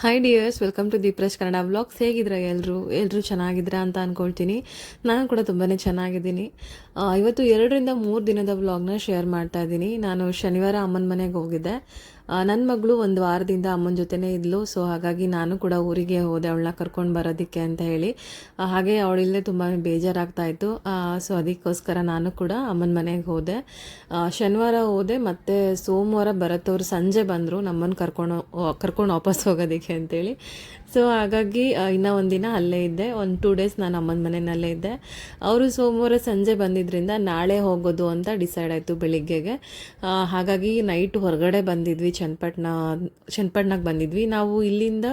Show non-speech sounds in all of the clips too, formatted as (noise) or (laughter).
Hi dears welcome to Deeprash Kannada vlogs ಹೇಗಿದ್ರೆ ಎಲ್ಲರೂ ಎಲ್ಲರೂ ಚೆನ್ನಾಗಿದ್ರ ಅಂತ ಅಂದ್ಕೊಳ್ತೀನಿ ನಾನು ಕೂಡ ತುಂಬಾ ಚೆನ್ನಾಗಿದ್ದೀನಿ. ಇವತ್ತು ಎರಡರಿಂದ ಮೂರು ದಿನದ ವ್ಲಾಗ್ನ ಶೇರ್ ಮಾಡ್ತಾ ಇದ್ದೀನಿ. ನಾನು ಶನಿವಾರ ಅಮ್ಮನ ಮನೆಗೆ ಹೋಗಿದ್ದೆ. ನನ್ನ ಮಗಳು ಒಂದು ವಾರದಿಂದ ಅಮ್ಮನ ಜೊತೆನೇ ಇದ್ಲು ಸೊ ಹಾಗಾಗಿ ನಾನು ಕೂಡ ಊರಿಗೆ ಹೋದೆ, ಅವಳನ್ನ ಕರ್ಕೊಂಡು ಬರೋದಕ್ಕೆ ಅಂತ ಹೇಳಿ. ಹಾಗೆ ಅವಳಿಲ್ಲದೆ ತುಂಬ ಬೇಜಾರಾಗ್ತಾ ಇತ್ತು. ಸೊ ಅದಕ್ಕೋಸ್ಕರ ನಾನು ಕೂಡ ಅಮ್ಮನ ಮನೆಗೆ ಹೋದೆ. ಶನಿವಾರ ಹೋದೆ, ಮತ್ತು ಸೋಮವಾರ ಬರತ್ತವ್ರು, ಸಂಜೆ ಬಂದರು ನಮ್ಮನ್ನು ಕರ್ಕೊಂಡು ಕರ್ಕೊಂಡು ವಾಪಸ್ ಹೋಗೋದಕ್ಕೆ ಅಂತೇಳಿ. ಸೊ ಹಾಗಾಗಿ ಇನ್ನೂ ಒಂದಿನ ಅಲ್ಲೇ ಇದ್ದೆ. ಒಂದು ಟೂ ಡೇಸ್ ನಾನು ಅಮ್ಮನ ಮನೆಯಲ್ಲೇ ಇದ್ದೆ. ಅವರು ಸೋಮವಾರ ಸಂಜೆ ಬಂದಿದ್ದರಿಂದ ನಾಳೆ ಹೋಗೋದು ಅಂತ ಡಿಸೈಡ್ ಆಯಿತು ಬೆಳಿಗ್ಗೆಗೆ. ಹಾಗಾಗಿ ನೈಟ್ ಹೊರಗಡೆ ಬಂದಿದ್ವಿ ಚನ್ನಪಟ್ಟಣ ಚನ್ನಪಟ್ಟಣಕ್ಕೆ ಬಂದಿದ್ವಿ. ನಾವು ಇಲ್ಲಿಂದ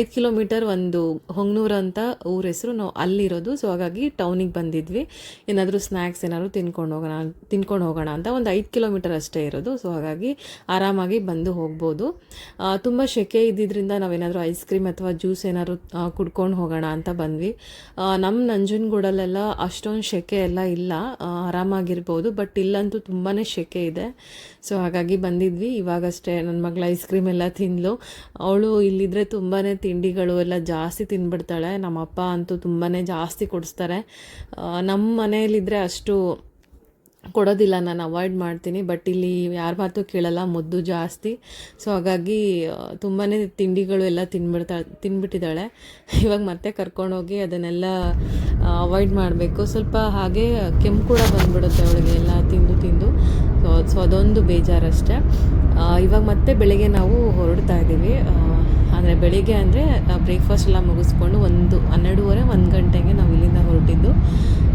ಐದು ಕಿಲೋಮೀಟರ್ ಒಂದು ಹೊಂಗ್ನೂರು ಅಂತ ಊರ ಹೆಸರು, ನಾವು ಅಲ್ಲಿರೋದು. ಸೊ ಹಾಗಾಗಿ ಟೌನಿಗೆ ಬಂದಿದ್ವಿ. ಏನಾದರೂ ಸ್ನ್ಯಾಕ್ಸ್ ಏನಾದರೂ ತಿನ್ಕೊಂಡು ಹೋಗೋಣ ತಿನ್ಕೊಂಡು ಹೋಗೋಣ ಅಂತ ಒಂದು ಐದು ಕಿಲೋಮೀಟರ್ ಅಷ್ಟೇ ಇರೋದು. ಸೊ ಹಾಗಾಗಿ ಆರಾಮಾಗಿ ಬಂದು ಹೋಗ್ಬೋದು. ತುಂಬ ಸೆಕೆ ಇದ್ದಿದ್ದರಿಂದ ನಾವೇನಾದರೂ ಐಸ್ ಕ್ರೀಮ್ ಅಥವಾ ಜ್ಯೂಸ್ ಏನಾದ್ರು ಕುಡ್ಕೊಂಡು ಹೋಗೋಣ ಅಂತ ಬಂದ್ವಿ. ನಮ್ಮ ನಂಜನಗೂಡಲ್ಲೆಲ್ಲ ಅಷ್ಟೊಂದು ಸೆಕೆ ಎಲ್ಲ ಇಲ್ಲ. ಆರಾಮಾಗಿರ್ಬೋದು, ಬಟ್ ಇಲ್ಲಂತೂ ತುಂಬಾ ಸೆಕೆ ಇದೆ. ಸೊ, ಹಾಗಾಗಿ ಬಂದಿದ್ವಿ. ಇವಾಗಷ್ಟೇ ನನ್ನ ಮಗಳ ಐಸ್ ಕ್ರೀಮ್ ಎಲ್ಲ ತಿಂದ್ಲು. ಅವಳು ಇಲ್ಲಿದ್ರೆ ತುಂಬಾ ತಿಂಡಿಗಳು ಎಲ್ಲ ಜಾಸ್ತಿ ತಿಂದ್ಬಿಡ್ತಾಳೆ ನಮ್ಮಪ್ಪ ಅಂತೂ ತುಂಬಾ ಜಾಸ್ತಿ ಕೊಡಿಸ್ತಾರೆ. ನಮ್ಮ ಮನೆಯಲ್ಲಿದ್ದರೆ ಅಷ್ಟು ಕೊಡೋದಿಲ್ಲ, ನಾನು ಅವಾಯ್ಡ್ ಮಾಡ್ತೀನಿ. ಬಟ್ ಇಲ್ಲಿ ಯಾರ ಮಾತು ಕೇಳಲ್ಲ, ಮುದ್ದು ಜಾಸ್ತಿ. ಸೊ ಹಾಗಾಗಿ ತುಂಬಾ ತಿಂಡಿಗಳು ಎಲ್ಲ ತಿನ್ಬಿಡ್ತಾ, ತಿನ್ಬಿಟ್ಟಿದ್ದಾಳೆ. (laughs) ಇವಾಗ ಮತ್ತೆ ಕರ್ಕೊಂಡೋಗಿ ಅದನ್ನೆಲ್ಲ ಅವಾಯ್ಡ್ ಮಾಡಬೇಕು. ಸ್ವಲ್ಪ ಹಾಗೆ ಕೆಮ್ಮು ಕೂಡ ಬಂದ್ಬಿಡುತ್ತೆ ಅವಳಿಗೆ ಎಲ್ಲ ತಿಂದು ತಿಂದು. ಸೊ ಸೊ ಅದೊಂದು ಬೇಜಾರಷ್ಟೇ. ಇವಾಗ ಮತ್ತೆ ಬೆಳಗ್ಗೆ ನಾವು ಹೊರಡ್ತಾ ಇದ್ದೀವಿ ಅಂದರೆ ಬೆಳಿಗ್ಗೆ ಅಂದರೆ ಬ್ರೇಕ್ಫಾಸ್ಟ್ ಎಲ್ಲ ಮುಗಿಸ್ಕೊಂಡು ಒಂದು, ಹನ್ನೆರಡೂವರೆ, ಒಂದು ಗಂಟೆಗೆ ನಾವು ಇಲ್ಲಿಂದ ಹೊರಟಿದ್ದು.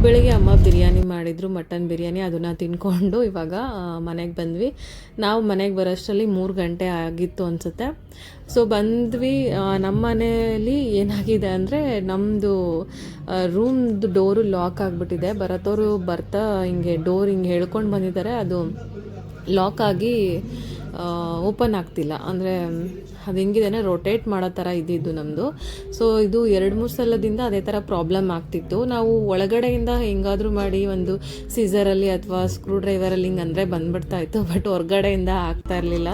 ಬೆಳಿಗ್ಗೆ ಅಮ್ಮ ಬಿರಿಯಾನಿ ಮಾಡಿದರು, ಮಟನ್ ಬಿರಿಯಾನಿ ಅದನ್ನು ತಿನ್ಕೊಂಡು ಇವಾಗ ಮನೆಗೆ ಬಂದ್ವಿ. ನಾವು ಮನೆಗೆ ಬರೋಷ್ಟರಲ್ಲಿ ಮೂರು ಗಂಟೆ ಆಗಿತ್ತು ಅನಿಸುತ್ತೆ. ಸೊ ಬಂದ್ವಿ ನಮ್ಮ ಮನೆಯಲ್ಲಿ ಏನಾಗಿದೆ ಅಂದರೆ ನಮ್ಮದು ರೂಮ್ದು ಡೋರು ಲಾಕ್ ಆಗಿಬಿಟ್ಟಿದೆ. ಬರತ್ತವರು ಬರ್ತಾ ಹಿಂಗೆ ಡೋರ್ ಹಿಂಗೆ ಹೇಳ್ಕೊಂಡು ಬಂದಿದ್ದಾರೆ. ಅದು ಲಾಕ್ ಆಗಿ ಓಪನ್ ಆಗ್ತಿಲ್ಲ. ಅಂದರೆ, ಅದು ಹೆಂಗಿದೆ ರೊಟೇಟ್ ಮಾಡೋ ಥರ ಇದ್ದಿದ್ದು ನಮ್ಮದು ಸೊ ಇದು ಎರಡು, ಮೂರು ಸಲದಿಂದ ಅದೇ ಥರ ಪ್ರಾಬ್ಲಮ್ ಆಗ್ತಿತ್ತು. ನಾವು ಒಳಗಡೆಯಿಂದ ಹೆಂಗಾದರೂ ಮಾಡಿ ಒಂದು ಸೀಸರಲ್ಲಿ ಅಥವಾ ಸ್ಕ್ರೂ ಡ್ರೈವರಲ್ಲಿ ಹಿಂಗೆ ಅಂದರೆ ಬಂದ್ಬಿಡ್ತಾ ಇತ್ತು ಬಟ್ ಹೊರಗಡೆಯಿಂದ ಆಗ್ತಾ ಇರಲಿಲ್ಲ.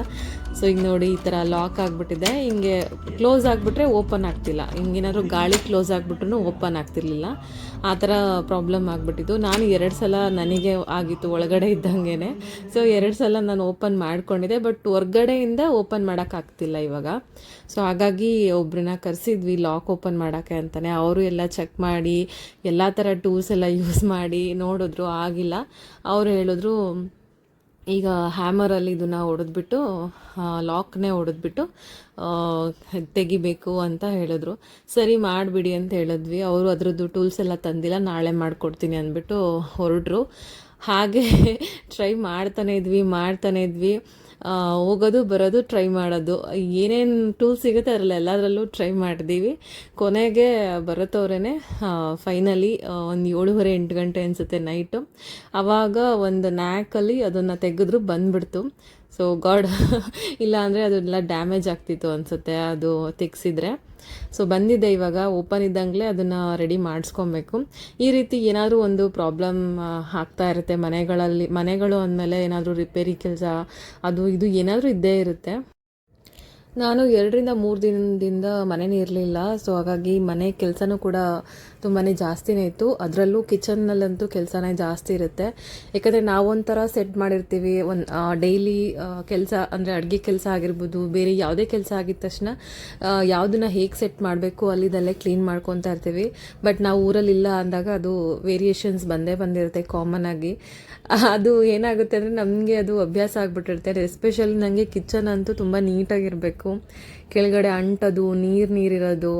ಸೊ ಈಗ ನೋಡಿ ಈ ಥರ ಲಾಕ್ ಆಗಿಬಿಟ್ಟಿದೆ. ಹಿಂಗೆ ಕ್ಲೋಸ್ ಆಗಿಬಿಟ್ರೆ ಓಪನ್ ಆಗ್ತಿಲ್ಲ. ಹಿಂಗೇನಾದ್ರು ಗಾಳಿ ಕ್ಲೋಸ್ ಆಗಿಬಿಟ್ರೂ ಓಪನ್ ಆಗ್ತಿರ್ಲಿಲ್ಲ. ಆ ಥರ ಪ್ರಾಬ್ಲಮ್ ಆಗಿಬಿಟ್ಟಿತ್ತು. ನಾನು ಎರಡು ಸಲ ನನಗೆ ಆಗಿತ್ತು ಒಳಗಡೆ ಇದ್ದಂಗೆ ಸೊ ಎರಡು ಸಲ ನಾನು ಓಪನ್ ಮಾಡ್ಕೊಂಡಿದ್ದೆ ಬಟ್ ಹೊರ್ಗಡೆಯಿಂದ ಓಪನ್ ಮಾಡೋಕ್ಕಾಗ್ತಿಲ್ಲ ಇವಾಗ. ಸೊ ಹಾಗಾಗಿ ಒಬ್ರನ್ನ ಕರೆಸಿದ್ವಿ ಲಾಕ್ ಓಪನ್ ಮಾಡೋಕ್ಕೆ ಅಂತಲೇ ಅವರು ಎಲ್ಲ ಚೆಕ್ ಮಾಡಿ, ಎಲ್ಲ ಥರ ಟೂಲ್ಸ್ ಎಲ್ಲ ಯೂಸ್ ಮಾಡಿ ನೋಡಿದ್ರು, ಆಗಿಲ್ಲ. ಅವರು ಹೇಳಿದ್ರು ಈಗ ಹ್ಯಾಮರಲ್ಲಿ ಇದನ್ನು ಹೊಡೆದ್ಬಿಟ್ಟು ಲಾಕ್ನೇ ಹೊಡೆದ್ಬಿಟ್ಟು ತೆಗಿಬೇಕು ಅಂತ ಹೇಳಿದ್ರು. ಸರಿ, ಮಾಡಿಬಿಡಿ ಅಂತ ಹೇಳಿದ್ವಿ. ಅವರು ಅದರದ್ದು ಟೂಲ್ಸ್ ಎಲ್ಲ ತಂದಿಲ್ಲ, ನಾಳೆ ಮಾಡಿಕೊಡ್ತೀನಿ ಅಂದ್ಬಿಟ್ಟು ಹೊರಟ್ರು. ಹಾಗೆ (laughs) ಟ್ರೈ ಮಾಡ್ತಾನೆ ಇದ್ವಿ ಮಾಡ್ತಾನೆ ಇದ್ವಿ. ಹೋಗೋದು, ಬರೋದು ಟ್ರೈ ಮಾಡೋದು. ಏನೇನು ಟೂಲ್ ಸಿಗುತ್ತೆ ಅದರಲ್ಲಿ ಎಲ್ಲದರಲ್ಲೂ ಟ್ರೈ ಮಾಡಿದ್ದೀವಿ ಕೊನೆಗೆ ಬರೋತವ್ರೇ ಫೈನಲಿ ಒಂದು ಏಳುವರೆ, ಎಂಟು ಗಂಟೆ ಅನಿಸುತ್ತೆ ನೈಟು ಆವಾಗ ಒಂದು ನ್ಯಾಕಲ್ಲಿ ಅದನ್ನು ತೆಗೆದ್ರು ಬಂದ್ಬಿಡ್ತು. ಸೊ ಗಾಡ್ (laughs) ಇಲ್ಲ ಅಂದರೆ ಅದೆಲ್ಲ ಡ್ಯಾಮೇಜ್ ಆಗ್ತಿತ್ತು ಅನಿಸುತ್ತೆ. ಅದು ತೆಗ್ಸಿದ್ರೆ. ಸೊ ಬಂದಿದೆ ಇವಾಗ. ಓಪನ್ ಇದ್ದಂಗೆ ಅದನ್ನು ರೆಡಿ ಮಾಡಿಸ್ಕೊಬೇಕು. ಈ ರೀತಿ ಏನಾದರೂ ಒಂದು ಪ್ರಾಬ್ಲಮ್ ಆಗ್ತಾ ಇರುತ್ತೆ ಮನೆಗಳಲ್ಲಿ, ಮನೆಗಳು ಅಂದಮೇಲೆ ಏನಾದರೂ ರಿಪೇರಿ ಕೆಲಸ, ಅದು ಇದು ಏನಾದರೂ ಇದ್ದೇ ಇರುತ್ತೆ. ನಾನು ಎರಡರಿಂದ ಮೂರು ದಿನದಿಂದ ಮನೇನೇ ಇರಲಿಲ್ಲ. ಸೊ ಹಾಗಾಗಿ ಮನೆ ಕೆಲಸನೂ ಕೂಡ ತುಂಬಾ ಜಾಸ್ತಿನೇ ಇತ್ತು. ಅದರಲ್ಲೂ ಕಿಚನ್ನಲ್ಲಂತೂ ಕೆಲಸನೇ ಜಾಸ್ತಿ ಇರುತ್ತೆ. ಯಾಕಂದರೆ ನಾವೊಂಥರ ಸೆಟ್ ಮಾಡಿರ್ತೀವಿ. ಒಂದು ಡೈಲಿ ಕೆಲಸ ಅಂದರೆ ಅಡುಗೆ ಕೆಲಸ ಆಗಿರ್ಬೋದು, ಬೇರೆ ಯಾವುದೇ ಕೆಲಸ ಆಗಿದ ತಕ್ಷಣ ಯಾವುದನ್ನ ಹೇಗೆ ಸೆಟ್ ಮಾಡಬೇಕು ಅಲ್ಲಿದಲ್ಲೇ ಕ್ಲೀನ್ ಮಾಡ್ಕೊತಾ ಇರ್ತೀವಿ. ಬಟ್ ನಾವು ಊರಲ್ಲಿಲ್ಲ ಅಂದಾಗ ಅದು ವೇರಿಯೇಷನ್ಸ್ ಬಂದೇ ಬಂದಿರುತ್ತೆ ಕಾಮನ್ ಆಗಿ. ಅದು ಏನಾಗುತ್ತೆ ಅಂದರೆ ನಮಗೆ ಅದು ಅಭ್ಯಾಸ ಆಗಿಬಿಟ್ಟಿರುತ್ತೆ. ಎಸ್ಪೆಷಲಿ ನನಗೆ ಕಿಚನ್ ಅಂತೂ ತುಂಬ ನೀಟಾಗಿರಬೇಕು ಕೆಳಗಡೆ ಅಂಟೋದು, ನೀರು ನೀರಿರೋದು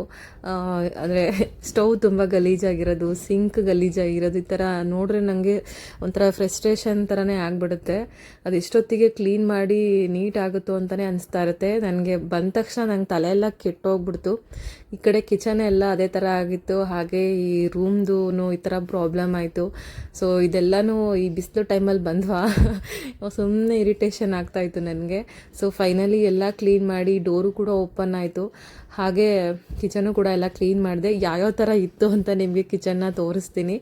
ಅಂದರೆ ಸ್ಟವ್ ತುಂಬ ಗಲೀಜಾಗಿರೋದು ಸಿಂಕ್ ಗಲೀಜಾಗಿರೋದು, ಈ ಥರ ನೋಡ್ರೆ ನನಗೆ ಒಂಥರ ಫ್ರಸ್ಟ್ರೇಷನ್ ಥರನೇ ಆಗಿಬಿಡುತ್ತೆ. ಅದು ಇಷ್ಟೊತ್ತಿಗೆ ಕ್ಲೀನ್ ಮಾಡಿ ನೀಟ್ ಆಗುತ್ತೋ ಅಂತಲೇ ಅನಿಸ್ತಾ ಇರುತ್ತೆ. ನನಗೆ ಬಂದ ತಕ್ಷಣ ನಂಗೆ ತಲೆ ಎಲ್ಲ ಕೆಟ್ಟೋಗ್ಬಿಡ್ತು. ಈ ಕಡೆ ಕಿಚನ್ ಎಲ್ಲ ಅದೇ ಥರ ಆಗಿತ್ತು, ಹಾಗೆ ಈ ರೂಮ್ದು ಈ ಥರ ಪ್ರಾಬ್ಲಮ್ ಆಯಿತು. ಸೊ ಇದೆಲ್ಲನೂ ಈ ಬಿಸಿಲು ಟೈಮಲ್ಲಿ ಬಂದ್ವಾ? (laughs) ಸುಮ್ಮನೆ ಇರಿಟೇಷನ್ ಆಗ್ತಾಯಿತ್ತು ನನಗೆ. ಸೊ ಫೈನಲಿ ಎಲ್ಲ ಕ್ಲೀನ್ ಮಾಡಿ ಡೋರು ಕೂಡ ಓಪನ್ ಆಯಿತು. ಹಾಗೆ ಕಿಚನು ಕೂಡ ಎಲ್ಲ ಕ್ಲೀನ್ ಮಾಡಿದೆ. ಯಾವ್ಯಾವ ಥರ ಇತ್ತು ಅಂತ ನಿಮಗೆ ಕಿಚನ್ನ ತೋರಿಸ್ತೀನಿ.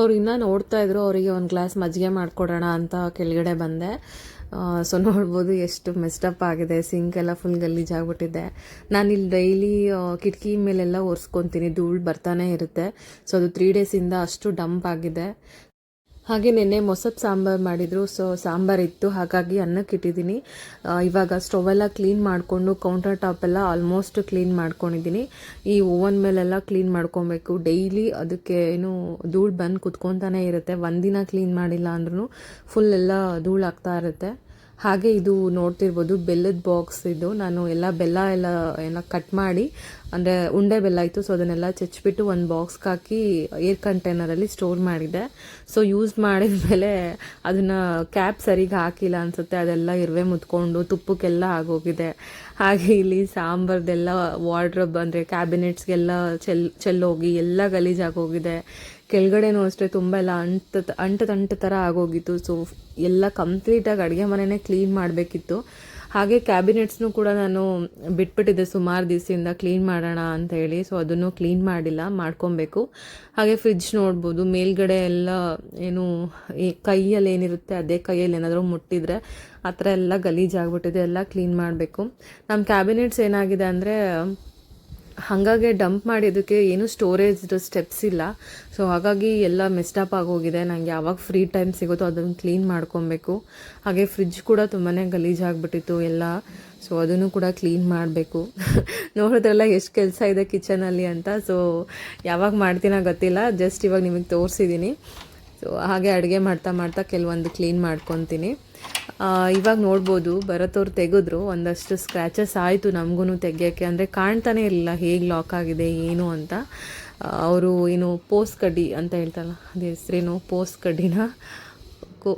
ಅವ್ರು ಇನ್ನೂ ನೋಡ್ತಾ ಇದ್ರು, ಅವರಿಗೆ ಒಂದು ಗ್ಲಾಸ್ ಮಜ್ಜಿಗೆ ಮಾಡಿಕೊಡೋಣ ಅಂತ ಕೆಳಗಡೆ ಬಂದೆ. ಸೊ ನೋಡ್ಬೋದು ಎಷ್ಟು ಮೆಸ್ಟಪ್ ಆಗಿದೆ ಸಿಂಕ್ ಎಲ್ಲ ಫುಲ್ ಗಲೀಜಾಗ್ಬಿಟ್ಟಿದೆ ಇಲ್ಲಿ ಡೈಲಿ ಕಿಟಕಿ ಮೇಲೆಲ್ಲ ಒರೆಸ್ಕೊತೀನಿ, ಧೂಳು ಬರ್ತಾನೆ ಇರುತ್ತೆ. ಸೊ ಅದು ತ್ರೀ ಡೇಸಿಂದ ಅಷ್ಟು ಡಂಪ್ ಆಗಿದೆ. ಹಾಗೆ ನಿನ್ನೆ ಮೊಸಪ್ ಸಾಂಬಾರು ಮಾಡಿದರು. ಸೊ ಸಾಂಬಾರು ಇತ್ತು. ಹಾಗಾಗಿ ಅನ್ನಕ್ಕೆ ಇಟ್ಟಿದ್ದೀನಿ. ಇವಾಗ ಸ್ಟವ್ ಎಲ್ಲ ಕ್ಲೀನ್ ಮಾಡಿಕೊಂಡು ಕೌಂಟರ್ ಟಾಪ್ ಎಲ್ಲ ಆಲ್ಮೋಸ್ಟ್ ಕ್ಲೀನ್ ಮಾಡ್ಕೊಂಡಿದ್ದೀನಿ. ಈ ಓವನ್ ಮೇಲೆಲ್ಲ ಕ್ಲೀನ್ ಮಾಡ್ಕೊಬೇಕು. ಡೈಲಿ ಅದಕ್ಕೆ ಏನು ಧೂಳು ಬಂದು ಕುತ್ಕೊತಾನೆ ಇರುತ್ತೆ. ಒಂದಿನ ಕ್ಲೀನ್ ಮಾಡಿಲ್ಲ ಅಂದ್ರೂ ಫುಲ್ ಎಲ್ಲ ಧೂಳು ಆಗ್ತಾ ಇರುತ್ತೆ. ಹಾಗೆ ಇದು ನೋಡ್ತಿರ್ಬೋದು, ಬೆಲ್ಲದ ಬಾಕ್ಸ್ ಇದು. ನಾನು ಎಲ್ಲ ಬೆಲ್ಲ ಎಲ್ಲ ಏನೋ ಕಟ್ ಮಾಡಿ, ಅಂದರೆ ಉಂಡೆ ಬೆಲ್ಲ ಇತ್ತು ಸೊ ಅದನ್ನೆಲ್ಲ ಚಚ್ಬಿಟ್ಟು ಒಂದು ಬಾಕ್ಸ್ಗೆ ಹಾಕಿ ಏರ್ ಕಂಟೈನರಲ್ಲಿ ಸ್ಟೋರ್ ಮಾಡಿದೆ. ಸೊ ಯೂಸ್ ಮಾಡಿದ ಮೇಲೆ ಅದನ್ನು ಕ್ಯಾಪ್ ಸರಿಗೆ ಹಾಕಿಲ್ಲ ಅನಿಸುತ್ತೆ. ಅದೆಲ್ಲ ಇರುವೆ ಮುತ್ಕೊಂಡು ತುಪ್ಪಕ್ಕೆಲ್ಲ ಆಗೋಗಿದೆ. ಹಾಗೆ ಇಲ್ಲಿ ಸಾಂಬಾರ್ದೆಲ್ಲ ವಾರ್ಡ್ರಬ್ ಅಂದರೆ ಕ್ಯಾಬಿನೆಟ್ಸ್ಗೆಲ್ಲ ಚೆಲ್, ಚೆಲ್ಲೋಗಿ ಎಲ್ಲ ಗಲೀಜಾಗೋಗಿದೆ. ಕೆಳಗಡೆನೂ ಅಷ್ಟೇ ತುಂಬ ಎಲ್ಲ ಅಂಟು ಅಂಟು ತಂಟು ಥರ ಆಗೋಗಿತ್ತು. ಸೊ ಎಲ್ಲ ಕಂಪ್ಲೀಟಾಗಿ ಅಡುಗೆ ಮನೆನೇ ಕ್ಲೀನ್ ಮಾಡಬೇಕಿತ್ತು. ಹಾಗೆ ಕ್ಯಾಬಿನೆಟ್ಸ್ನು ಕೂಡ ನಾನು ಬಿಟ್ಬಿಟ್ಟಿದ್ದೆ ಸುಮಾರು ದಿವಸದಿಂದ ಕ್ಲೀನ್ ಮಾಡೋಣ ಅಂತ ಹೇಳಿ. ಸೊ ಅದನ್ನು ಕ್ಲೀನ್ ಮಾಡಿಲ್ಲ, ಮಾಡ್ಕೊಬೇಕು. ಹಾಗೆ ಫ್ರಿಜ್ ನೋಡ್ಬೋದು. ಮೇಲ್ಗಡೆ ಎಲ್ಲ ಏನು ಕೈಯಲ್ಲಿ ಏನಿರುತ್ತೆ ಅದೇ ಕೈಯಲ್ಲಿ ಏನಾದರೂ ಮುಟ್ಟಿದರೆ ಆ ಥರ ಎಲ್ಲ ಗಲೀಜಾಗ್ಬಿಟ್ಟಿದೆ, ಎಲ್ಲ ಕ್ಲೀನ್ ಮಾಡಬೇಕು. ನಮ್ಮ ಕ್ಯಾಬಿನೆಟ್ಸ್ ಏನಾಗಿದೆ ಅಂದರೆ ಹಾಗಾಗಿ ಡಂಪ್ ಮಾಡಿದ್ದಕ್ಕೆ ಏನೂ ಸ್ಟೋರೇಜ್ ಸ್ಟೆಪ್ಸ್ ಇಲ್ಲ. ಸೊ ಹಾಗಾಗಿ ಎಲ್ಲ ಮೆಸ್ಟಪ್ ಆಗೋಗಿದೆ. ನನಗೆ ಯಾವಾಗ ಫ್ರೀ ಟೈಮ್ ಸಿಗುತ್ತೋ ಅದನ್ನು ಕ್ಲೀನ್ ಮಾಡ್ಕೊಬೇಕು. ಹಾಗೆ ಫ್ರಿಜ್ ಕೂಡ ತುಂಬಾ ಗಲೀಜಾಗ್ಬಿಟ್ಟಿತ್ತು ಎಲ್ಲ. ಸೊ ಅದನ್ನು ಕೂಡ ಕ್ಲೀನ್ ಮಾಡಬೇಕು. (laughs) ನೋಡಿದ್ರಲ್ಲ ಎಷ್ಟು ಕೆಲಸ ಇದೆ ಕಿಚನಲ್ಲಿ ಅಂತ. ಸೊ ಯಾವಾಗ ಮಾಡ್ತೀನೋ ಗೊತ್ತಿಲ್ಲ. ಜಸ್ಟ್ ಇವಾಗ ನಿಮಗೆ ತೋರಿಸಿದ್ದೀನಿ ಸೊ ಹಾಗೆ ಅಡುಗೆ ಮಾಡ್ತಾ ಮಾಡ್ತಾ ಕೆಲವೊಂದು ಕ್ಲೀನ್ ಮಾಡ್ಕೊತೀನಿ. ಇವಾಗ ನೋಡ್ಬೋದು, ಭರತವ್ರು ತೆಗೆದ್ರು, ಒಂದಷ್ಟು ಸ್ಕ್ರ್ಯಾಚಸ್ ಆಯಿತು ನಮಗೂ ತೆಗಿಯೋಕ್ಕೆ. ಅಂದರೆ ಕಾಣ್ತಾನೆ ಇರಲಿಲ್ಲ ಹೇಗೆ ಲಾಕ್ ಆಗಿದೆ, ಏನು ಅಂತ. ಅವರು ಏನು ಪೋಸ್ಟ್ ಕಡ್ಡಿ ಅಂತ ಹೇಳ್ತಾರಲ್ಲ, ಅದೇ ಹೆಸ್ರೇನು ಪೋಸ್ಟ್ ಕಡ್ಡಿನ. ಕೋ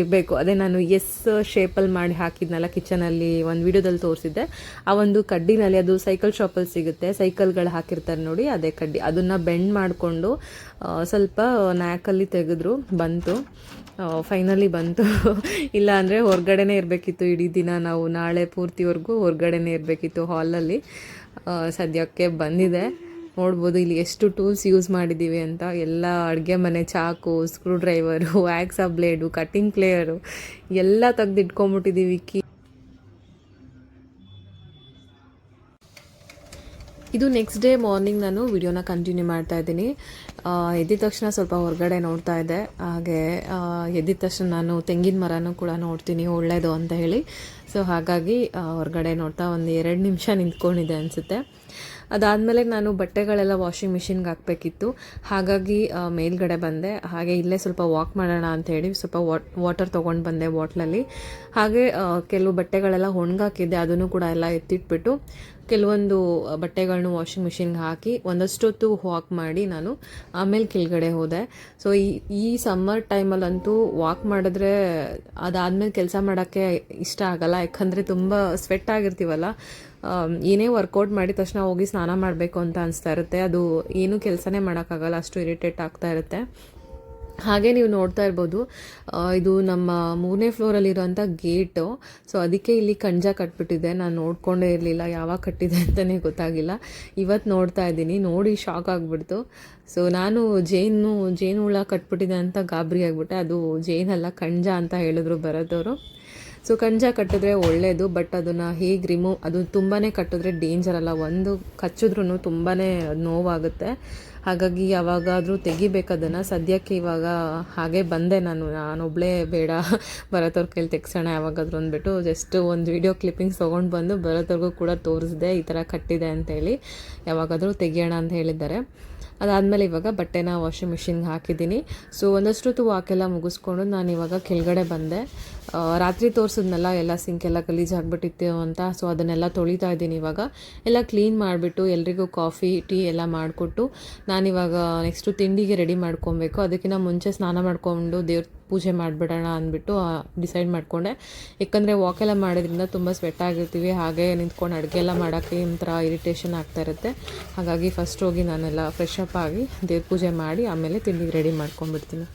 ಇರಬೇಕು. ಅದೇ ನಾನು ಎಸ್ ಶೇಪಲ್ಲಿ ಮಾಡಿ ಹಾಕಿದ್ನಲ್ಲ ಕಿಚನಲ್ಲಿ ಒಂದು ವಿಡಿಯೋದಲ್ಲಿ ತೋರಿಸಿದ್ದೆ. ಆ ಒಂದು ಕಡ್ಡಿನಲ್ಲಿ ಅದು ಸೈಕಲ್ ಶಾಪಲ್ಲಿ ಸಿಗುತ್ತೆ. ಸೈಕಲ್ಗಳು ಹಾಕಿರ್ತಾರೆ ನೋಡಿ, ಅದೇ ಕಡ್ಡಿ. ಅದನ್ನು ಬೆಂಡ್ ಮಾಡಿಕೊಂಡು ಸ್ವಲ್ಪ ನ್ಯಾಕಲ್ಲಿ ತೆಗೆದ್ರು, ಬಂತು. ಫೈನಲಿ ಬಂತು. (laughs) ಇಲ್ಲ ಅಂದರೆ ಹೊರಗಡೆನೇ ಇರಬೇಕಿತ್ತು ಇಡೀ ದಿನ ನಾವು. ನಾಳೆ ಪೂರ್ತಿವರೆಗೂ ಹೊರಗಡೆನೇ ಇರಬೇಕಿತ್ತು ಹಾಲಲ್ಲಿ ಸದ್ಯಕ್ಕೆ ಬಂದಿದೆ. ನೋಡ್ಬೋದು ಇಲ್ಲಿ ಎಷ್ಟು ಟೂಲ್ಸ್ ಯೂಸ್ ಮಾಡಿದ್ದೀವಿ ಅಂತ. ಎಲ್ಲ ಅಡುಗೆ ಮನೆ ಚಾಕು ಸ್ಕ್ರೂ ಡ್ರೈವರು ವ್ಯಾಕ್ಸಾ ಬ್ಲೇಡು ಕಟ್ಟಿಂಗ್ ಪ್ಲೇಯರು ಎಲ್ಲ ತೆಗ್ದು ಇಟ್ಕೊಂಬಿಟ್ಟಿದ್ದೀವಿ ಕಿ ಇದು ನೆಕ್ಸ್ಟ್ ಡೇ ಮಾರ್ನಿಂಗ್ ನಾನು ವಿಡಿಯೋನ ಕಂಟಿನ್ಯೂ ಮಾಡ್ತಾ ಇದ್ದೀನಿ. ಆ, ಎದ್ದಿದ ತಕ್ಷಣ ಸ್ವಲ್ಪ ಹೊರಗಡೆ ನೋಡ್ತಾ ಇದ್ದೆ. ಹಾಗೆ ಎದ್ದ ಎದ್ದಿದ ತಕ್ಷಣ ನಾನು ತೆಂಗಿನ ಮರನೂ ಕೂಡ ನೋಡ್ತೀನಿ ಒಳ್ಳೆಯದು ಅಂತ ಹೇಳಿ. ಸೊ ಹಾಗಾಗಿ ಹೊರಗಡೆ ನೋಡ್ತಾ ಒಂದು ಎರಡು ನಿಮಿಷ ನಿಂತ್ಕೊಂಡಿದೆ ಅನಿಸುತ್ತೆ. ಅದಾದಮೇಲೆ ನಾನು ಬಟ್ಟೆಗಳೆಲ್ಲ ವಾಷಿಂಗ್ ಮಿಷಿನ್ಗೆ ಹಾಕಬೇಕಿತ್ತು. ಹಾಗಾಗಿ ಮೇಲ್ಗಡೆ ಬಂದೆ. ಹಾಗೆ ಇಲ್ಲೇ ಸ್ವಲ್ಪ ವಾಕ್ ಮಾಡೋಣ ಅಂತ ಹೇಳಿ ಸ್ವಲ್ಪ ವಾಟರ್ ತೊಗೊಂಡು ಬಂದೆ ಬಾಟ್ಲಲ್ಲಿ. ಹಾಗೆ ಕೆಲವು ಬಟ್ಟೆಗಳೆಲ್ಲ ಒಣಗಾಕಿದ್ದೆ, ಅದನ್ನು ಕೂಡ ಎಲ್ಲ ಎತ್ತಿಟ್ಬಿಟ್ಟು. ಕೆಲವೊಂದು ಬಟ್ಟೆಗಳನ್ನ ವಾಷಿಂಗ್ ಮಿಷಿನ್ಗೆ ಹಾಕಿ ಒಂದಷ್ಟೊತ್ತು ವಾಕ್ ಮಾಡಿ ನಾನು ಆಮೇಲೆ ಕೆಳಗಡೆ ಹೋದೆ. ಸೊ, ಈ ಈ ಸಮ್ಮರ್ ಟೈಮಲ್ಲಂತೂ ವಾಕ್ ಮಾಡಿದ್ರೆ ಅದಾದಮೇಲೆ ಕೆಲಸ ಮಾಡೋಕ್ಕೆ ಇಷ್ಟ ಆಗಲ್ಲ. ಯಾಕಂದರೆ ತುಂಬ ಸ್ವೆಟ್ ಆಗಿರ್ತೀವಲ್ಲ. ಏನೇ ವರ್ಕೌಟ್ ಮಾಡಿದ ತಕ್ಷಣ ಹೋಗಿ ಸ್ನಾನ ಮಾಡಬೇಕು ಅಂತ ಅನಿಸ್ತಾ ಇರುತ್ತೆ. ಅದು ಏನೂ ಕೆಲಸನೇ ಮಾಡೋಕ್ಕಾಗಲ್ಲ. ಅಷ್ಟು ಇರಿಟೇಟ್ ಆಗ್ತಾ ಇರುತ್ತೆ. ಹಾಗೆ ನೀವು ನೋಡ್ತಾ ಇರ್ಬೋದು. ಇದು ನಮ್ಮ ಮೂರನೇ ಫ್ಲೋರಲ್ಲಿರೋಂಥ ಗೇಟು ಸೊ ಅದಕ್ಕೆ ಇಲ್ಲಿ ಕಂಜ ಕಟ್ಬಿಟ್ಟಿದೆ. ನಾನು ನೋಡ್ಕೊಂಡೇ ಇರಲಿಲ್ಲ. ಯಾವಾಗ ಕಟ್ಟಿದೆ ಅಂತಲೇ ಗೊತ್ತಾಗಿಲ್ಲ. ಇವತ್ತು ನೋಡ್ತಾ ಇದ್ದೀನಿ. ನೋಡಿ ಶಾಕ್ ಆಗಿಬಿಡ್ತು. ಸೊ ನಾನು ಜೇನು ಜೇನು ಹುಳ ಕಟ್ಬಿಟ್ಟಿದೆ ಅಂತ ಗಾಬರಿ ಆಗಿಬಿಟ್ಟೆ. ಅದು ಜೇನಲ್ಲ ಕಣಜ ಅಂತ ಹೇಳಿದ್ರು ಬರೋದವರು. ಸೊ ಕಂಜ ಕಟ್ಟಿದ್ರೆ ಒಳ್ಳೆಯದು ಬಟ್ ಅದನ್ನು ಹೇಗೆ ರಿಮೂವ್ ಅದು ತುಂಬಾ ಕಟ್ಟಿದ್ರೆ ಡೇಂಜರ್ ಅಲ್ಲ. ಒಂದು ಕಚ್ಚಿದ್ರೂ ತುಂಬಾ ನೋವಾಗುತ್ತೆ. ಹಾಗಾಗಿ ಯಾವಾಗಾದರೂ ತೆಗಿಬೇಕದನ್ನು ಸದ್ಯಕ್ಕೆ ಇವಾಗ ಹಾಗೆ ಬಂದೆ ನಾನು. ನಾನೊಬ್ಬಳೇ ಬೇಡ ಭರತವ್ರ ಕೈಲಿ ತೆಗ್ಸೋಣ ಯಾವಾಗಾದ್ರೂ ಅಂದ್ಬಿಟ್ಟು ಜಸ್ಟ್ ಒಂದು ವಿಡಿಯೋ ಕ್ಲಿಪ್ಪಿಂಗ್ಸ್ ತೊಗೊಂಡು ಬಂದು ಭರತವ್ರಿಗೂ ಕೂಡ ತೋರಿಸಿದೆ ಈ ಥರ ಕಟ್ಟಿದೆ ಅಂತೇಳಿ ಯಾವಾಗಾದರೂ ತೆಗಿಯೋಣ ಅಂತ ಹೇಳಿದ್ದಾರೆ. ಅದಾದಮೇಲೆ ಇವಾಗ ಬಟ್ಟೆನ ವಾಷಿಂಗ್ ಮಿಷಿನ್ಗೆ ಹಾಕಿದ್ದೀನಿ. ಸೊ ಒಂದಷ್ಟೊತ್ತು ವಾಕೆಲ್ಲ ಮುಗಿಸ್ಕೊಂಡು ನಾನು ಇವಾಗ ಕೆಳಗಡೆ ಬಂದೆ. ರಾತ್ರಿ ತೋರಿಸಿದ್ನಲ್ಲ ಎಲ್ಲ ಸಿಂಕ್ ಎಲ್ಲ ಗಲೀಜು ಆಗಿಬಿಟ್ಟಿತ್ತು ಅಂತ ಸೊ ಅದನ್ನೆಲ್ಲ ತೊಳಿತಾ ಇದ್ದೀನಿ ಇವಾಗ. ಎಲ್ಲ ಕ್ಲೀನ್ ಮಾಡಿಬಿಟ್ಟು ಎಲ್ರಿಗೂ ಕಾಫಿ ಟೀ ಎಲ್ಲ ಮಾಡಿಕೊಟ್ಟು ನಾನಿವಾಗ ನೆಕ್ಸ್ಟು ತಿಂಡಿಗೆ ರೆಡಿ ಮಾಡ್ಕೊಬೇಕು. ಅದಕ್ಕಿಂತ ಮುಂಚೆ ಸ್ನಾನ ಮಾಡಿಕೊಂಡು ದೇವ್ರ ಪೂಜೆ ಮಾಡಿಬಿಡೋಣ ಅಂದ್ಬಿಟ್ಟು ಡಿಸೈಡ್ ಮಾಡಿಕೊಂಡೆ. ಯಾಕಂದರೆ ವಾಕೆಲ್ಲ ಮಾಡೋದ್ರಿಂದ ತುಂಬ ಸ್ವೆಟ್ ಆಗಿರ್ತೀವಿ. ಹಾಗೆ ನಿಂತ್ಕೊಂಡು ಅಡುಗೆ ಎಲ್ಲ ಮಾಡೋಕ್ಕೆ ಒಂಥರ ಇರಿಟೇಷನ್ ಆಗ್ತಾ ಇರುತ್ತೆ. ಹಾಗಾಗಿ ಫಸ್ಟ್ ಹೋಗಿ ನಾನೆಲ್ಲ ಫ್ರೆಶ್ ಅಪ್ ಆಗಿ ದೇವ್ರ ಪೂಜೆ ಮಾಡಿ ಆಮೇಲೆ ತಿಂಡಿಗೆ ರೆಡಿ ಮಾಡ್ಕೊಂಡ್ಬಿಡ್ತೀನಿ.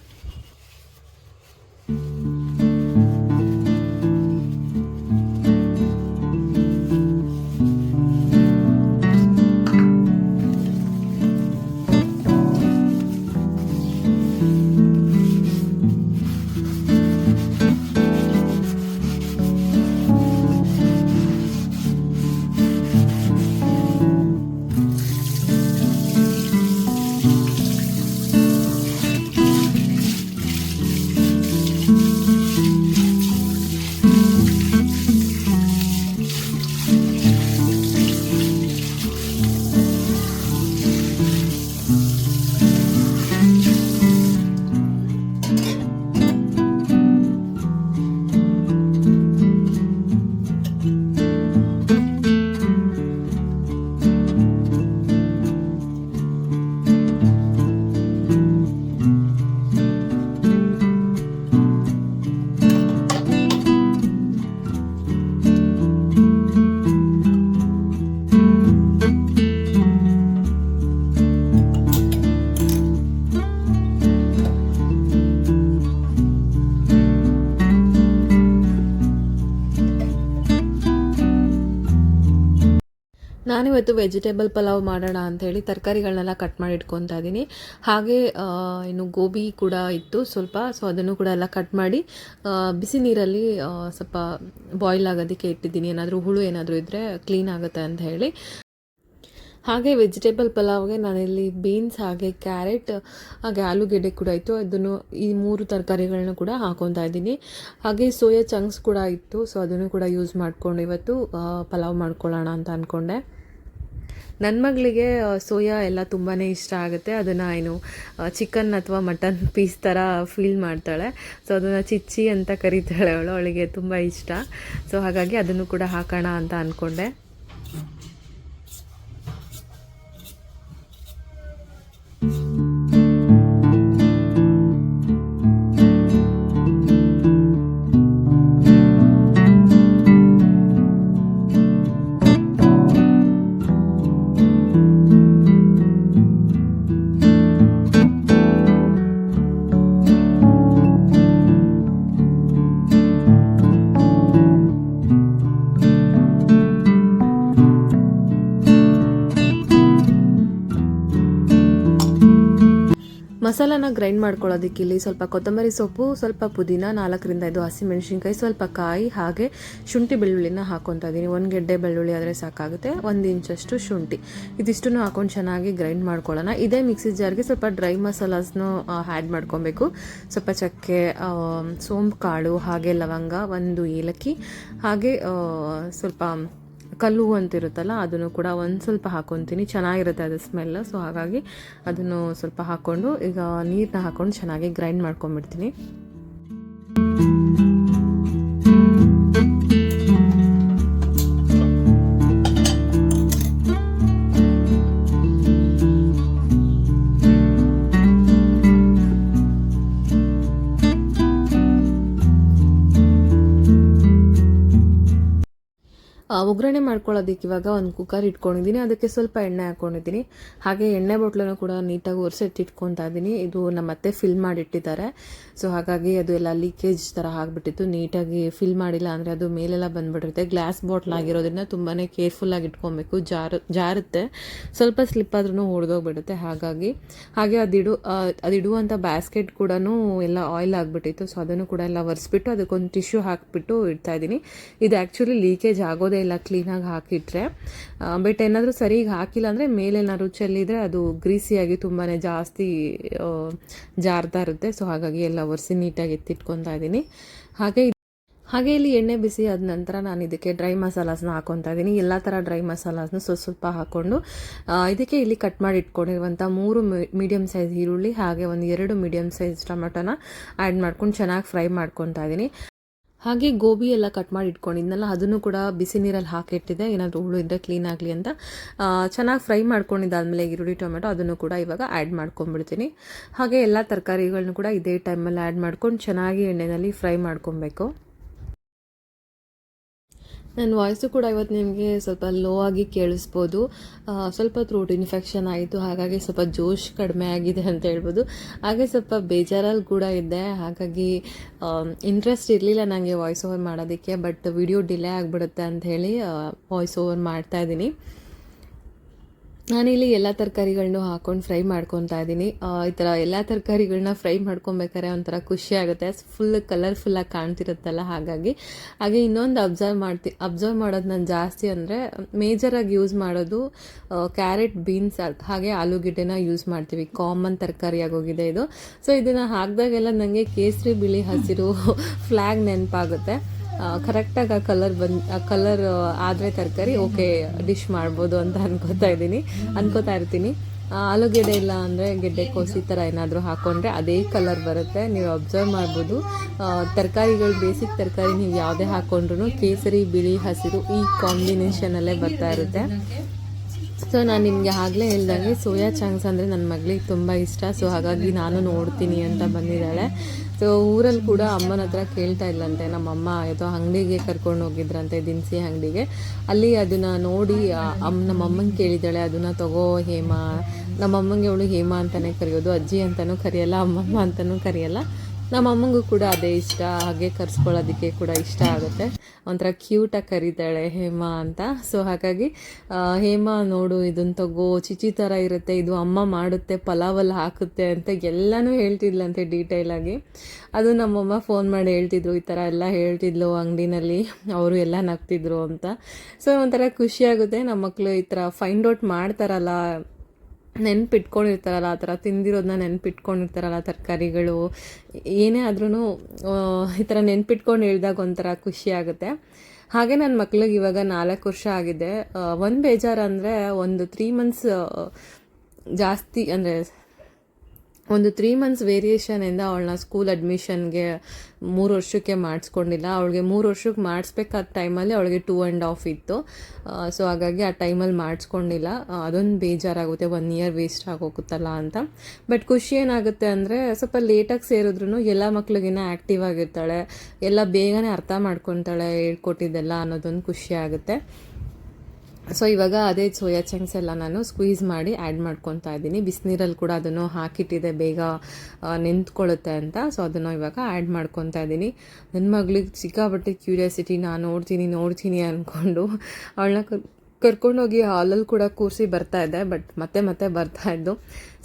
ನಾನಿವತ್ತು ವೆಜಿಟೇಬಲ್ ಪಲಾವ್ ಮಾಡೋಣ ಅಂಥೇಳಿ ತರಕಾರಿಗಳನ್ನೆಲ್ಲ ಕಟ್ ಮಾಡಿ ಇಟ್ಕೊತಾ ಇದ್ದೀನಿ. ಹಾಗೆ ಇನ್ನು ಗೋಬಿ ಕೂಡ ಇತ್ತು ಸ್ವಲ್ಪ ಸೊ ಅದನ್ನು ಕೂಡ ಎಲ್ಲ ಕಟ್ ಮಾಡಿ ಬಿಸಿ ನೀರಲ್ಲಿ ಸ್ವಲ್ಪ ಬಾಯ್ಲ್ ಆಗೋದಕ್ಕೆ ಇಟ್ಟಿದ್ದೀನಿ. ಏನಾದರೂ ಹುಳು ಏನಾದರೂ ಇದ್ದರೆ ಕ್ಲೀನ್ ಆಗುತ್ತೆ ಅಂತ ಹೇಳಿ. ಹಾಗೆ ವೆಜಿಟೇಬಲ್ ಪಲಾವ್ಗೆ ನಾನಿಲ್ಲಿ ಬೀನ್ಸ್ ಹಾಗೆ ಕ್ಯಾರೆಟ್ ಹಾಗೆ ಆಲೂಗೆಡ್ಡೆ ಕೂಡ ಇತ್ತು. ಅದನ್ನು ಈ ಮೂರು ತರಕಾರಿಗಳನ್ನ ಕೂಡ ಹಾಕೊತಾ ಇದ್ದೀನಿ. ಹಾಗೆ ಸೋಯಾ ಚಂಕ್ಸ್ ಕೂಡ ಇತ್ತು ಸೊ ಅದನ್ನು ಕೂಡ ಯೂಸ್ ಮಾಡಿಕೊಂಡು ಇವತ್ತು ಪಲಾವ್ ಮಾಡ್ಕೊಳ್ಳೋಣ ಅಂತ ಅಂದ್ಕೊಂಡೆ ನನ್ನ ಮಗಳಿಗೆ ಸೋಯಾ ಎಲ್ಲ ತುಂಬಾ ಇಷ್ಟ ಆಗುತ್ತೆ. ಅದನ್ನು ಏನು ಚಿಕನ್ ಅಥವಾ ಮಟನ್ ಪೀಸ್ ಥರ ಫೀಲ್ ಮಾಡ್ತಾಳೆ. ಸೊ ಅದನ್ನು ಚಿಚ್ಚಿ ಅಂತ ಕರೀತಾಳೆ ಅವಳು. ಅವಳಿಗೆ ತುಂಬ ಇಷ್ಟ. ಸೊ ಹಾಗಾಗಿ ಅದನ್ನು ಕೂಡ ಹಾಕೋಣ ಅಂತ ಅಂದ್ಕೊಂಡೆ ಮಸಾಲಾನ ಗ್ರೈಂಡ್ ಮಾಡ್ಕೊಳ್ಳೋದಕ್ಕೆ ಇಲ್ಲಿ ಸ್ವಲ್ಪ ಕೊತ್ತಂಬರಿ ಸೊಪ್ಪು, ಸ್ವಲ್ಪ ಪುದೀನ, ನಾಲ್ಕರಿಂದ ಐದು ಹಸಿಮೆಣಸಿನ್ಕಾಯಿ, ಸ್ವಲ್ಪ ಕಾಯಿ, ಹಾಗೆ ಶುಂಠಿ ಬೆಳ್ಳುಳ್ಳಿನ ಹಾಕೊತಾ ಇದ್ದೀನಿ ಒಂದು ಗೆಡ್ಡೆ ಬೆಳ್ಳುಳ್ಳಿ ಆದರೆ ಸಾಕಾಗುತ್ತೆ. ಒಂದು ಇಂಚಷ್ಟು ಶುಂಠಿ. ಇದಿಷ್ಟನ್ನು ಹಾಕೊಂಡು ಚೆನ್ನಾಗಿ ಗ್ರೈಂಡ್ ಮಾಡ್ಕೊಳ್ಳೋಣ. ಇದೇ ಮಿಕ್ಸಿ ಜಾರ್ಗೆ ಸ್ವಲ್ಪ ಡ್ರೈ ಮಸಾಲಾಸ್ನು ಆ್ಯಡ್ ಮಾಡ್ಕೊಬೇಕು. ಸ್ವಲ್ಪ ಚಕ್ಕೆ ಸೋಂಪು, ಕಾಳು, ಹಾಗೆ ಲವಂಗ, ಒಂದು ಏಲಕ್ಕಿ, ಹಾಗೆ ಸ್ವಲ್ಪ ಕಲ್ಲು ಅಂತಿರುತ್ತಲ್ಲ ಅದನ್ನು ಕೂಡ ಒಂದು ಸ್ವಲ್ಪ ಹಾಕೊತೀನಿ. ಚೆನ್ನಾಗಿರುತ್ತೆ ಅದು ಸ್ಮೆಲ್ ಸೊ ಹಾಗಾಗಿ ಅದನ್ನು ಸ್ವಲ್ಪ ಹಾಕ್ಕೊಂಡು ಈಗ ನೀರನ್ನ ಹಾಕ್ಕೊಂಡು ಚೆನ್ನಾಗಿ ಗ್ರೈಂಡ್ ಮಾಡ್ಕೊಂಡ್ಬಿಡ್ತೀನಿ. ಆ, ಒಗ್ಗರಣೆ ಮಾಡ್ಕೊಳ್ಳೋದಕ್ಕೆ ಇವಾಗ ಒಂದು ಕುಕ್ಕರ್ ಇಟ್ಕೊಂಡಿದ್ದೀನಿ. ಅದಕ್ಕೆ ಸ್ವಲ್ಪ ಎಣ್ಣೆ ಹಾಕ್ಕೊಂಡಿದ್ದೀನಿ ಹಾಗೆ ಎಣ್ಣೆ ಬಾಟ್ಲನ್ನು ಕೂಡ ನೀಟಾಗಿ ಒರೆಸಿಟ್ಟಿಟ್ಕೊತಾ ಇದ್ದೀನಿ. ಇದು ನಮ್ಮ ಅತ್ತೆ ಫಿಲ್ ಮಾಡಿಟ್ಟಿದ್ದಾರೆ. ಸೊ ಹಾಗಾಗಿ ಅದು ಎಲ್ಲ ಲೀಕೇಜ್ ಥರ ಆಗಿಬಿಟ್ಟಿತ್ತು. ನೀಟಾಗಿ ಫಿಲ್ ಮಾಡಿಲ್ಲ ಅಂದರೆ ಅದು ಮೇಲೆಲ್ಲ ಬಂದುಬಿಡುತ್ತೆ ಗ್ಲಾಸ್ ಬಾಟ್ಲ್ ಆಗಿರೋದ್ರಿಂದ ತುಂಬಾ ಕೇರ್ಫುಲ್ಲಾಗಿ ಇಟ್ಕೊಬೇಕು. ಜಾರು, ಜಾರುತ್ತೆ. ಸ್ವಲ್ಪ ಸ್ಲಿಪ್ ಆದ್ರೂ ಹೊಡೆದೋಗ್ಬಿಡುತ್ತೆ ಹಾಗಾಗಿ, ಹಾಗೆ ಅದಿಡು ಅದಿಡುವಂಥ ಬ್ಯಾಸ್ಕೆಟ್ ಕೂಡ ಎಲ್ಲ ಆಯಿಲ್ ಆಗಿಬಿಟ್ಟಿತ್ತು. ಸೊ ಅದನ್ನು ಕೂಡ ಎಲ್ಲ ಒರೆಸ್ಬಿಟ್ಟು ಅದಕ್ಕೊಂದು ಟಿಶ್ಯೂ ಹಾಕಿಬಿಟ್ಟು ಇಡ್ತಾ ಇದ್ದೀನಿ. ಇದು ಆ್ಯಕ್ಚುಲಿ ಲೀಕೇಜ್ ಆಗೋದೇ ಇಲ್ಲ. ಕ್ಲೀನಾಗಿ ಹಾಕಿಟ್ರೆ. ಬಟ್ ಏನಾದರೂ ಸರಿಗೆ ಹಾಕಿಲ್ಲ ಅಂದರೆ ಮೇಲೇನಾದ್ರು ಚೆಲ್ಲಿದ್ರೆ ಅದು ಗ್ರೀಸಿಯಾಗಿ ತುಂಬಾ ಜಾಸ್ತಿ ಜಾರ್ತಾ ಇರುತ್ತೆ. ಸೊ ಹಾಗಾಗಿ ಎಲ್ಲ ಒರೆಸಿ ನೀಟಾಗಿ ಎತ್ತಿಟ್ಕೊತಾ ಇದ್ದೀನಿ. ಹಾಗೆ ಹಾಗೆ ಇಲ್ಲಿ ಎಣ್ಣೆ ಬಿಸಿ ಆದ ನಂತರ ನಾನು ಇದಕ್ಕೆ ಡ್ರೈ ಮಸಾಲಾಸ್ನ ಹಾಕೊತಾ ಇದ್ದೀನಿ. ಎಲ್ಲ ಥರ ಡ್ರೈ ಮಸಾಲಾಸ್ನ ಸ್ವಲ್ಪ ಸ್ವಲ್ಪ ಹಾಕ್ಕೊಂಡು ಇದಕ್ಕೆ ಇಲ್ಲಿ ಕಟ್ ಮಾಡಿ ಇಟ್ಕೊಂಡಿರುವಂಥ ಮೂರು ಮೀಡಿಯಮ್ ಸೈಜ್ ಈರುಳ್ಳಿ, ಹಾಗೆ ಒಂದು ಎರಡು ಮೀಡಿಯಮ್ ಸೈಜ್ ಟೊಮೆಟೊನ ಆ್ಯಡ್ ಮಾಡ್ಕೊಂಡು ಚೆನ್ನಾಗಿ ಫ್ರೈ ಮಾಡ್ಕೊತಾ ಇದ್ದೀನಿ. ಹಾಗೆ ಗೋಬಿ ಎಲ್ಲ ಕಟ್ ಮಾಡಿ ಇಟ್ಕೊಂಡಿದ್ನಲ್ಲ ಅದನ್ನು ಕೂಡ ಬಿಸಿ ನೀರಲ್ಲಿ ಹಾಕಿಟ್ಟಿದ್ದೆ ಏನಾದರೂ ಹುಳು ಇದ್ದರೆ ಕ್ಲೀನ್ ಆಗಲಿ ಅಂತ. ಚೆನ್ನಾಗಿ ಫ್ರೈ ಮಾಡ್ಕೊಂಡಿದ್ದಾದಮೇಲೆ ಈರುಳ್ಳಿ, ಟೊಮೆಟೊ ಅದನ್ನು ಕೂಡ ಇವಾಗ ಆ್ಯಡ್ ಮಾಡ್ಕೊಂಡ್ಬಿಡ್ತೀನಿ. ಹಾಗೆ ಎಲ್ಲ ತರಕಾರಿಗಳನ್ನು ಕೂಡ ಇದೇ ಟೈಮಲ್ಲಿ ಆ್ಯಡ್ ಮಾಡ್ಕೊಂಡು ಚೆನ್ನಾಗಿ ಎಣ್ಣೆಯಲ್ಲಿ ಫ್ರೈ ಮಾಡ್ಕೊಬೇಕು. ನನ್ನ ವಾಯ್ಸು ಕೂಡ ಇವತ್ತು ನಿಮಗೆ ಸ್ವಲ್ಪ ಲೋ ಆಗಿ ಕೇಳಿಸ್ಬೋದು. ಸ್ವಲ್ಪ ಥ್ರೋಟ್ ಇನ್ಫೆಕ್ಷನ್ ಆಯಿತು, ಹಾಗಾಗಿ ಸ್ವಲ್ಪ ಜೋಶ್ ಕಡಿಮೆ ಆಗಿದೆ ಅಂತ ಹೇಳ್ಬೋದು. ಹಾಗೆ ಸ್ವಲ್ಪ ಬೇಜಾರಲ್ಲಿ ಕೂಡ ಇದ್ದೆ, ಹಾಗಾಗಿ ಇಂಟ್ರೆಸ್ಟ್ ಇರಲಿಲ್ಲ ನನಗೆ ವಾಯ್ಸ್ ಓವರ್ ಮಾಡೋದಕ್ಕೆ ಬಟ್ ವಿಡಿಯೋ ಡಿಲೇ ಆಗಿಬಿಡುತ್ತೆ ಅಂತ ಹೇಳಿ ವಾಯ್ಸ್ ಓವರ್ ಮಾಡ್ತಾ ಇದ್ದೀನಿ. ನಾನಿಲ್ಲಿ ಎಲ್ಲ ತರಕಾರಿಗಳನ್ನು ಹಾಕೊಂಡು ಫ್ರೈ ಮಾಡ್ಕೊತಾ ಇದ್ದೀನಿ. ಈ ಥರ ಎಲ್ಲ ತರಕಾರಿಗಳನ್ನ ಫ್ರೈ ಮಾಡ್ಕೊಬೇಕಾದ್ರೆ ಒಂಥರ ಖುಷಿ ಆಗುತ್ತೆ. ಫುಲ್ ಕಲರ್ಫುಲ್ಲಾಗಿ ಕಾಣ್ತಿರುತ್ತಲ್ಲ ಹಾಗಾಗಿ. ಹಾಗೆ ಇನ್ನೊಂದು ಅಬ್ಸರ್ವ್ ಮಾಡ್ತಿ ಅಬ್ಸರ್ವ್ ಮಾಡೋದು ನಾನು ಜಾಸ್ತಿ ಅಂದರೆ ಮೇಜರಾಗಿ ಯೂಸ್ ಮಾಡೋದು ಕ್ಯಾರೆಟ್ ಬೀನ್ಸ್ ಹಾಗೆ ಆಲೂಗೆಡ್ಡೆನ ಯೂಸ್ ಮಾಡ್ತೀವಿ. ಕಾಮನ್ ತರಕಾರಿ ಆಗೋಗಿದೆ ಇದು. ಸೊ ಇದನ್ನು ಹಾಕಿದಾಗೆಲ್ಲ ನನಗೆ ಕೇಸರಿ ಬಿಳಿ ಹಸಿರು (laughs) ಫ್ಲ್ಯಾಗ್ ನೆನಪಾಗುತ್ತೆ. ಕರೆಕ್ಟಾಗಿ ಆ ಕಲರ್ ಬಂದು, ಆ ಕಲರ್ ಆದರೆ ತರಕಾರಿ ಓಕೆ ಡಿಶ್ ಮಾಡ್ಬೋದು ಅಂತ ಅನ್ಕೋತಾ ಇದ್ದೀನಿ. ಅನ್ಕೋತಾ ಇರ್ತೀನಿ. ಆಲೂಗೆಡ್ಡೆ ಇಲ್ಲ ಅಂದರೆ ಗೆಡ್ಡೆ ಕೋಸಿ ಥರ ಏನಾದರೂ ಹಾಕ್ಕೊಂಡ್ರೆ ಅದೇ ಕಲರ್ ಬರುತ್ತೆ. ನೀವು ಅಬ್ಸರ್ವ್ ಮಾಡ್ಬೋದು. ತರಕಾರಿಗಳು ಬೇಸಿಕ್ ತರಕಾರಿ ನೀವು ಯಾವುದೇ ಹಾಕ್ಕೊಂಡ್ರು ಕೇಸರಿ, ಬಿಳಿ, ಹಸಿರು ಈ ಕಾಂಬಿನೇಷನಲ್ಲೇ ಬರ್ತಾ ಇರುತ್ತೆ. ಸೊ ನಾನು ನಿಮಗೆ ಆಗಲೇ ಹೇಳ್ದಂಗೆ ಸೋಯಾ ಚಾಂಗ್ಸ್ ಅಂದರೆ ನನ್ನ ಮಗಳಿಗೆ ತುಂಬ ಇಷ್ಟ. ಸೊ ಹಾಗಾಗಿ ನಾನು ನೋಡ್ತೀನಿ ಅಂತ ಬಂದಿದ್ದಾಳೆ. ಸೊ ಊರಲ್ಲಿ ಕೂಡ ಅಮ್ಮನ ಹತ್ರ ಕೇಳ್ತಾ ಇಲ್ಲಂತೆ ನಮ್ಮಮ್ಮ ಯಾವುದೋ ಅಂಗಡಿಗೆ ಕರ್ಕೊಂಡು ಹೋಗಿದ್ರಂತೆ, ದಿನಸಿ ಅಂಗಡಿಗೆ. ಅಲ್ಲಿ ಅದನ್ನು ನೋಡಿ ಅಮ್ಮ ನಮ್ಮಮ್ಮಂಗೆ ಕೇಳಿದ್ದಾಳೆ, ಅದನ್ನು ತಗೋ ಹೇಮಾ. ನಮ್ಮಮ್ಮಂಗೆ ಅವಳು ಹೇಮಾ ಅಂತಲೇ ಕರೆಯೋದು, ಅಜ್ಜಿ ಅಂತಲೂ ಕರೆಯಲ್ಲ, ಅಮ್ಮಮ್ಮ ಅಂತಲೂ ಕರೆಯಲ್ಲ. ನಮ್ಮ ಅಮ್ಮಂಗೂ ಕೂಡ ಅದೇ ಇಷ್ಟ, ಹಾಗೆ ಕರೆಸ್ಕೊಳ್ಳೋದಕ್ಕೆ ಕೂಡ ಇಷ್ಟ ಆಗುತ್ತೆ. ಒಂಥರ ಕ್ಯೂಟಾಗಿ ಕರೀತಾಳೆ ಹೇಮಾ ಅಂತ. ಸೊ ಹಾಗಾಗಿ ಹೇಮಾ ನೋಡು ಇದನ್ನ ತಗೋ, ಚಿಚಿ ಥರ ಇರುತ್ತೆ, ಇದು ಅಮ್ಮ ಮಾಡುತ್ತೆ ಪಲಾವಲ್ಲಿ ಹಾಕುತ್ತೆ ಅಂತ ಎಲ್ಲನೂ ಹೇಳ್ತಿದ್ಲಂತೆ ಡೀಟೇಲಾಗಿ ಅದು ನಮ್ಮಮ್ಮ ಫೋನ್ ಮಾಡಿ ಹೇಳ್ತಿದ್ರು, ಈ ಥರ ಎಲ್ಲ ಹೇಳ್ತಿದ್ಲು ಅಂಗಡಿನಲ್ಲಿ, ಅವರು ಎಲ್ಲ ನಗ್ತಿದ್ರು ಅಂತ. ಸೊ ಒಂಥರ ಖುಷಿಯಾಗುತ್ತೆ ನಮ್ಮ ಮಕ್ಕಳು ಈ ಥರ ಫೈಂಡ್ ಔಟ್ ಮಾಡ್ತಾರಲ್ಲ ನೆನ್ಪಿಟ್ಕೊಂಡಿರ್ತಾರಲ್ಲ, ಆ ಥರ ತಿಂದಿರೋದನ್ನ ನೆನ್ಪಿಟ್ಕೊಂಡಿರ್ತಾರಲ್ಲ ತರಕಾರಿಗಳು. ಏನೇ ಆದ್ರೂ ಈ ಥರ ನೆನ್ಪಿಟ್ಕೊಂಡು ಹೇಳಿದಾಗ ಒಂಥರ ಖುಷಿ ಆಗುತ್ತೆ. ಹಾಗೆ ನನ್ನ ಮಕ್ಳಿಗೆ ಇವಾಗ ನಾಲ್ಕು ವರ್ಷ ಆಗಿದೆ. ಒಂದು ಬೇಜಾರು ಅಂದರೆ ಒಂದು ತ್ರೀ ಮಂತ್ಸ್ ಜಾಸ್ತಿ ಅಂದರೆ ಒಂದು ತ್ರೀ ಮಂತ್ಸ್ ವೇರಿಯೇಷನಿಂದ ಅವಳನ್ನ ಸ್ಕೂಲ್ ಅಡ್ಮಿಷನ್ಗೆ ಮೂರು ವರ್ಷಕ್ಕೆ ಮಾಡಿಸ್ಕೊಂಡಿಲ್ಲ. ಅವಳಿಗೆ ಮೂರು ವರ್ಷಕ್ಕೆ ಮಾಡಿಸ್ಬೇಕಾದ ಟೈಮಲ್ಲಿ ಅವಳಿಗೆ ಟೂ ಆ್ಯಂಡ್ ಆಫ್ ಇತ್ತು. ಸೊ ಹಾಗಾಗಿ ಆ ಟೈಮಲ್ಲಿ ಮಾಡಿಸ್ಕೊಂಡಿಲ್ಲ. ಅದೊಂದು ಬೇಜಾರಾಗುತ್ತೆ. ಒನ್ ಇಯರ್ ವೇಸ್ಟ್ ಆಗೋಗುತ್ತಲ್ಲ ಅಂತ. ಬಟ್ ಖುಷಿ ಏನಾಗುತ್ತೆ ಅಂದರೆ ಸ್ವಲ್ಪ ಲೇಟಾಗಿ ಸೇರಿದ್ರು ಎಲ್ಲ ಮಕ್ಳಿಗಿನ್ನ ಆ್ಯಕ್ಟಿವ್ ಆಗಿರ್ತಾಳೆ. ಎಲ್ಲ ಬೇಗನೆ ಅರ್ಥ ಮಾಡ್ಕೊತಾಳೆ ಹೇಳ್ಕೊಟ್ಟಿದ್ದೆಲ್ಲ ಅನ್ನೋದೊಂದು ಖುಷಿ ಆಗುತ್ತೆ. ಸೊ ಇವಾಗ ಅದೇ ಸೋಯಾ ಚಂಕ್ಸ್ ಎಲ್ಲ ನಾನು ಸ್ಕ್ವೀಸ್ ಮಾಡಿ ಆ್ಯಡ್ ಮಾಡ್ಕೊತಾ ಇದ್ದೀನಿ. ಬಿಸಿನೀರಲ್ಲಿ ಕೂಡ ಅದನ್ನು ಹಾಕಿಟ್ಟಿದೆ, ಬೇಗ ನಿಂತ್ಕೊಳ್ಳುತ್ತೆ ಅಂತ. ಸೊ ಅದನ್ನು ಇವಾಗ ಆ್ಯಡ್ ಮಾಡ್ಕೊತಾ ಇದ್ದೀನಿ. ನನ್ನ ಮಗಳಿಗೆ ಸಿಕ್ಕಾಪಟ್ಟೆ ಕ್ಯೂರಿಯಾಸಿಟಿ ನಾನು ನೋಡ್ತೀನಿ ನೋಡ್ತೀನಿ ಅಂದ್ಕೊಂಡು ಅವಳನ್ನ ಕರ್ಕೊಂಡೋಗಿ ಹಾಲಲ್ಲಿ ಕೂಡ ಕೂರಿಸಿ ಬರ್ತಾ ಇದ್ದೆ, ಬಟ್ ಮತ್ತೆ ಮತ್ತೆ ಬರ್ತಾ ಇದ್ದು.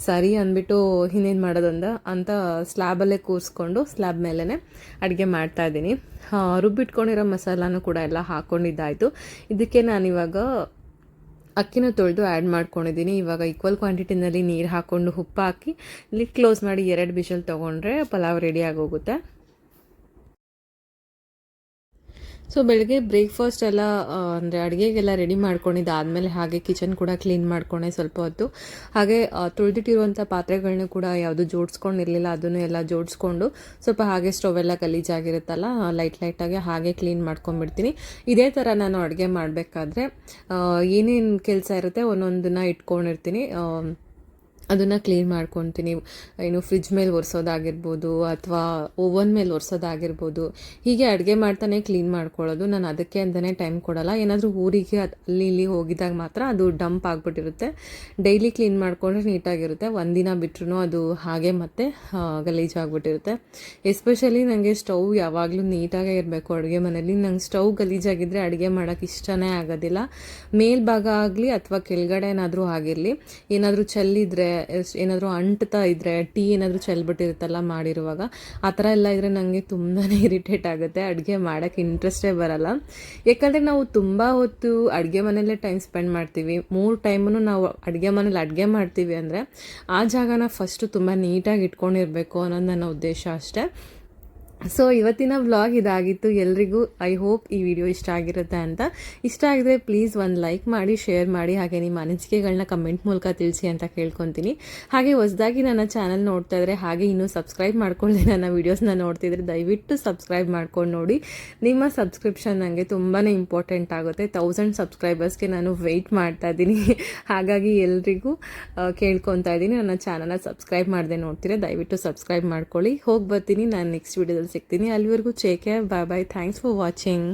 ಸರಿ ಅಂದ್ಬಿಟ್ಟು ಇನ್ನೇನು ಮಾಡೋದಂದ, ಅಂತ ಸ್ಲ್ಯಾಬಲ್ಲೇ ಕೂರಿಸ್ಕೊಂಡು ಸ್ಲ್ಯಾಬ್ ಮೇಲೇ ಅಡುಗೆ ಮಾಡ್ತಾ ಇದ್ದೀನಿ. ರುಬ್ಬಿಟ್ಕೊಂಡಿರೋ ಮಸಾಲಾನು ಕೂಡ ಎಲ್ಲ ಹಾಕ್ಕೊಂಡಿದ್ದಾಯಿತು ಇದಕ್ಕೆ ನಾನಿವಾಗ ಅಕ್ಕಿನ ತೊಳೆದು ಆ್ಯಡ್ ಮಾಡ್ಕೊಂಡಿದ್ದೀನಿ. ಇವಾಗ ಈಕ್ವಲ್ ಕ್ವಾಂಟಿಟಿನಲ್ಲಿ ನೀರು ಹಾಕ್ಕೊಂಡು ಉಪ್ಪು ಹಾಕಿ ಲಿಡ್ ಕ್ಲೋಸ್ ಮಾಡಿ ಎರಡು ಬಿಷಲ್ ತೊಗೊಂಡ್ರೆ ಪಲಾವ್ ರೆಡಿ ಆಗೋಗುತ್ತೆ. ಸೊ ಬೆಳಗ್ಗೆ ಬ್ರೇಕ್ಫಾಸ್ಟ್ ಎಲ್ಲ ಅಂದರೆ ಅಡುಗೆಗೆಲ್ಲ ರೆಡಿ ಮಾಡ್ಕೊಂಡಿದ್ದಾದಮೇಲೆ ಹಾಗೆ ಕಿಚನ್ ಕೂಡ ಕ್ಲೀನ್ ಮಾಡ್ಕೊಂಡೆ ಸ್ವಲ್ಪ ಹೊತ್ತು. ಹಾಗೆ ತುಳಿದಿಟ್ಟಿರುವಂಥ ಪಾತ್ರೆಗಳನ್ನ ಕೂಡ ಯಾವುದು ಜೋಡಿಸ್ಕೊಂಡಿರಲಿಲ್ಲ, ಅದನ್ನು ಎಲ್ಲ ಜೋಡಿಸ್ಕೊಂಡು ಸ್ವಲ್ಪ ಹಾಗೆ ಸ್ಟವ್ ಎಲ್ಲ ಗಲೀಜಾಗಿರುತ್ತಲ್ಲ ಲೈಟ್ ಲೈಟಾಗಿ ಹಾಗೆ ಕ್ಲೀನ್ ಮಾಡ್ಕೊಂಡ್ಬಿಡ್ತೀನಿ. ಇದೇ ಥರ ನಾನು ಅಡುಗೆ ಮಾಡಬೇಕಾದ್ರೆ ಏನೇನು ಕೆಲಸ ಇರುತ್ತೆ ಒಂದೊಂದನ್ನ ಇಟ್ಕೊಂಡಿರ್ತೀನಿ. ಅದನ್ನು ಕ್ಲೀನ್ ಮಾಡ್ಕೊತೀನಿ. ಏನು ಫ್ರಿಜ್ ಮೇಲೆ ಒರೆಸೋದಾಗಿರ್ಬೋದು ಅಥವಾ ಓವನ್ ಮೇಲೆ ಒರೆಸೋದಾಗಿರ್ಬೋದು. ಹೀಗೆ ಅಡುಗೆ ಮಾಡ್ತಾನೆ ಕ್ಲೀನ್ ಮಾಡ್ಕೊಳ್ಳೋದು. ನಾನು ಅದಕ್ಕೆ ಅಂತಲೇ ಟೈಮ್ ಕೊಡಲ್ಲ. ಏನಾದರೂ ಊರಿಗೆ ಅಲ್ಲಿ ಇಲ್ಲಿ ಹೋಗಿದಾಗ ಮಾತ್ರ ಅದು ಡಂಪ್ ಆಗಿಬಿಟ್ಟಿರುತ್ತೆ. ಡೈಲಿ ಕ್ಲೀನ್ ಮಾಡಿಕೊಂಡ್ರೆ ನೀಟಾಗಿರುತ್ತೆ. ಒಂದಿನ ಬಿಟ್ಟರೂ ಅದು ಹಾಗೆ ಮತ್ತೆ ಗಲೀಜ್ ಗಲೀಜಾಗ್ಬಿಟ್ಟಿರುತ್ತೆ ಎಸ್ಪೆಷಲಿ ನನಗೆ ಸ್ಟವ್ ಯಾವಾಗಲೂ ನೀಟಾಗೇ ಇರಬೇಕು ಅಡುಗೆ ಮನೇಲಿ ನಂಗೆ ಸ್ಟವ್ ಗಲೀಜಾಗಿದ್ದರೆ ಅಡುಗೆ ಮಾಡೋಕ್ಕೆ ಇಷ್ಟನೇ ಆಗೋದಿಲ್ಲ. ಮೇಲ್ಭಾಗ ಆಗಲಿ ಅಥವಾ ಕೆಳಗಡೆ ಏನಾದರೂ ಆಗಿರಲಿ. ಏನಾದರೂ ಚೆಲ್ಲಿದ್ರೆ ಏನಾದರೂ ಅಂಟ್ತಾ ಇದ್ದರೆ ಟೀ ಏನಾದರೂ ಚೆಲ್ಬಿಟ್ಟಿರುತ್ತಲ್ಲ ಮಾಡಿರುವಾಗ, ಆ ಥರ ಎಲ್ಲ ಇದ್ದರೆ ನನಗೆ ತುಂಬಾ (laughs) ಇರಿಟೇಟ್ ಆಗುತ್ತೆ. ಅಡುಗೆ ಮಾಡೋಕ್ಕೆ ಇಂಟ್ರೆಸ್ಟೇ ಬರಲ್ಲ. ಯಾಕಂದರೆ ನಾವು ತುಂಬ ಹೊತ್ತು ಅಡುಗೆ ಮನೆಯಲ್ಲೇ ಟೈಮ್ ಸ್ಪೆಂಡ್ ಮಾಡ್ತೀವಿ. ಮೂರು ಟೈಮನ್ನು ನಾವು ಅಡುಗೆ ಮನೇಲಿ ಅಡುಗೆ ಮಾಡ್ತೀವಿ ಅಂದರೆ, ಆ ಜಾಗನ ಫಸ್ಟು ತುಂಬ ನೀಟಾಗಿ ಇಟ್ಕೊಂಡಿರಬೇಕು ಅನ್ನೋದು ನನ್ನ ಉದ್ದೇಶ ಅಷ್ಟೇ. ಸೊ ಇವತ್ತಿನ ವ್ಲಾಗ್ ಇದಾಗಿತ್ತು. ಎಲ್ರಿಗೂ ಐ ಹೋಪ್ ಈ ವಿಡಿಯೋ ಇಷ್ಟ ಆಗಿರುತ್ತೆ ಅಂತ. ಇಷ್ಟ ಆಗಿದ್ರೆ ಪ್ಲೀಸ್ ಒಂದು ಲೈಕ್ ಮಾಡಿ ಶೇರ್ ಮಾಡಿ, ಹಾಗೆ ನಿಮ್ಮ ಅನಿಸಿಕೆಗಳನ್ನ ಕಮೆಂಟ್ ಮೂಲಕ ತಿಳಿಸಿ ಅಂತ ಕೇಳ್ಕೊತೀನಿ. ಹಾಗೆ ಹೊಸದಾಗಿ ನನ್ನ ಚಾನಲ್ ನೋಡ್ತಾ ಇದ್ರೆ ಹಾಗೆ ಇನ್ನೂ ಸಬ್ಸ್ಕ್ರೈಬ್ ಮಾಡ್ಕೊಳ್ಳಿ ನನ್ನ ವೀಡಿಯೋಸ್ನ ನೋಡ್ತಿದ್ರೆ ದಯವಿಟ್ಟು ಸಬ್ಸ್ಕ್ರೈಬ್ ಮಾಡ್ಕೊಂಡು ನೋಡಿ. ನಿಮ್ಮ ಸಬ್ಸ್ಕ್ರಿಪ್ಷನ್ ನನಗೆ ತುಂಬಾ ಇಂಪಾರ್ಟೆಂಟ್ ಆಗುತ್ತೆ. ತೌಸಂಡ್ ಸಬ್ಸ್ಕ್ರೈಬರ್ಸ್ಗೆ ನಾನು ವೆಯ್ಟ್ ಮಾಡ್ತಾ ಇದ್ದೀನಿ. ಹಾಗಾಗಿ ಎಲ್ರಿಗೂ ಕೇಳ್ಕೊತಾ ಇದ್ದೀನಿ. ನನ್ನ ಚಾನಲ್ನ ಸಬ್ಸ್ಕ್ರೈಬ್ ಮಾಡದೆ ನೋಡ್ತೀರಾ ದಯವಿಟ್ಟು ಸಬ್ಸ್ಕ್ರೈಬ್ ಮಾಡ್ಕೊಳ್ಳಿ. ಹೋಗಿ ಬರ್ತೀನಿ. ನಾನು ನೆಕ್ಸ್ಟ್ ವೀಡಿಯೋದಲ್ಲಿ ಸಿಗ್ತೀನಿ ಅಲ್ಲಿವರೆಗೂ ಚೇಕೆ bye bye thanks for watching